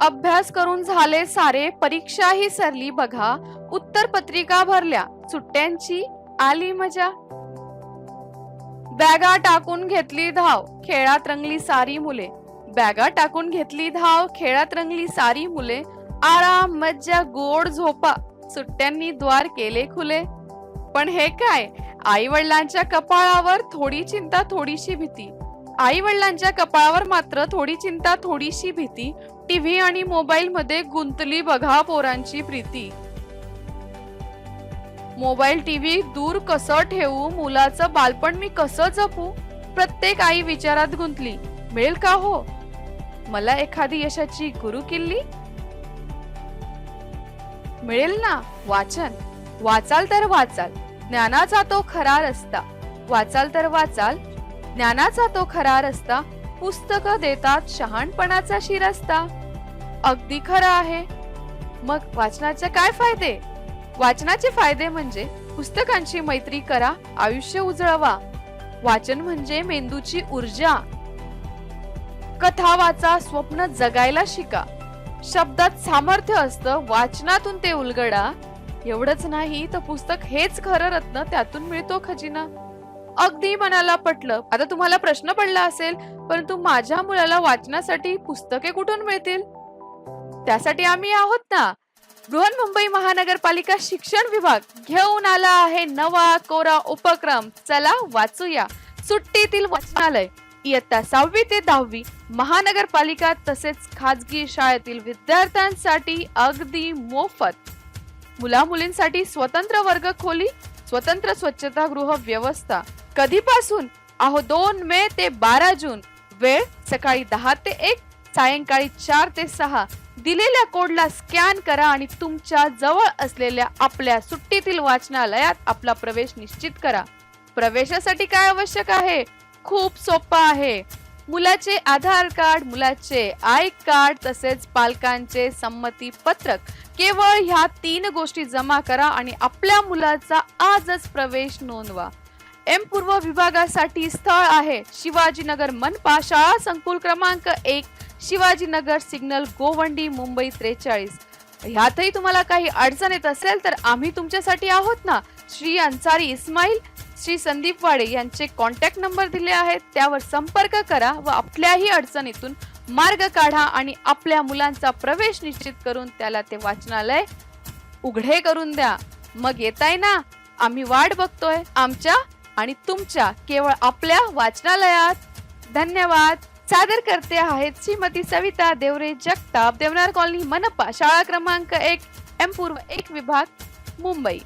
अभ्यास करून झाले सारे परीक्षाही सरली बघा. उत्तर पत्रिका भरल्या. सुट्ट्यांची आली मजा. बॅगा टाकून घेतली धाव खेळात रंगली सारी मुले. बॅगा टाकून घेतली धाव खेळात रंगली सारी मुले. आराम मज्जा गोड झोपा. सुट्ट्यांनी द्वार केले खुले. पण हे काय? आई वडिलांच्या कपाळावर थोडी चिंता थोडीशी भीती. आई वडिलांच्या कपाळावर मात्र थोडी चिंता थोडीशी भीती. टीव्ही आणि मोबाईल मध्ये गुंतली बघा पोरांची प्रीती. मोबाईल टीव्ही दूर कसं ठेवू? मुलाचं बालपण मी कसं जपू? प्रत्येक आई विचारात गुंतली. मिळेल का हो? मला एखादी यशाची गुरु किल्ली? मिळेल ना? वाचन. वाचाल तर वाचाल. ज्ञानाचा तो खरा रस्ता. वाचाल तर वाचाल ज्ञानाचा तो खरा रस्ता पुस्तक देतात शहाणपणाचा शिरस्ता अगदी खरं आहे. मग वाचनाचे काय फायदे? वाचनाचे फायदे म्हणजे पुस्तकांची मैत्री करा आयुष्य उजळवा. वाचन म्हणजे मेंदूची ऊर्जा. कथा वाचा स्वप्न जगायला शिका. शब्दात सामर्थ्य असतं वाचनातून ते उलगडा. एवढंच नाही तर पुस्तक हेच खरं रत्न त्यातून मिळतो खजिना. अगदी मनाला पटलं. आता तुम्हाला प्रश्न पडला असेल परंतु माझ्या मुलाला वाचनासाठी पुस्तके कुठून मिळतील? त्यासाठी आम्ही आहोत ना. बृहन्मुंबई महानगरपालिका शिक्षण विभाग घेऊन आला आहे नवा कोरा उपक्रम. चला वाचूया. सुट्टीतील वाचनालय. इयत्ता सहावी ते दहावी. महानगरपालिका तसेच खाजगी शाळेतील विद्यार्थ्यांसाठी अगदी मोफत. मुला मुलींसाठी स्वतंत्र वर्ग खोली स्वतंत्र स्वच्छतागृह व्यवस्था. कधीपासून? अहो दोन मे ते बारा जून. वेळ सकाळी दहा ते एक सायंकाळी चार ते सहा. दिलेल्या कोडला स्कॅन करा आणि तुमच्या जवळ असलेल्या आपल्या सुट्टीतील वाचनालयात आपला प्रवेश निश्चित करा. प्रवेशासाठी काय आवश्यक आहे? खूप सोपं आहे. मुलाचे आधार कार्ड मुलाचे आय कार्ड तसेच पालकांचे संमती पत्रक केवळ ह्या तीन गोष्टी जमा करा आणि आपल्या मुलाचा आजच प्रवेश नोंदवा. एम पूर्व विभागासाठी स्थळ आहे. शिवाजीनगर मनपा शाळा संकुल क्रमांक एक शिवाजीनगर सिग्नल गोवंडी मुंबई त्रेचाळीस. ह्यातही तुम्हाला काही अडचण येत असेल तर आम्ही तुमच्यासाठी आहोत ना? श्री अन्सारी इस्माईल श्री संदीप वाडे यांचे कॉन्टॅक्ट नंबर दिले आहेत. त्यावर संपर्क करा व आपल्याही अडचणीतून मार्ग काढा आणि आपल्या मुलांचा प्रवेश निश्चित करून त्याला ते वाचनालय उघडे करून द्या. मग येताय ना? आम्ही वाट बघतोय. आमच्या आणि तुमच्या केवळ आपल्या वाचनालयात धन्यवाद. सादर करते आहेत श्रीमती सविता देवरे जगताप देवनार कॉलनी मनपा शाळा क्रमांक एक एम पूर्व एक विभाग मुंबई.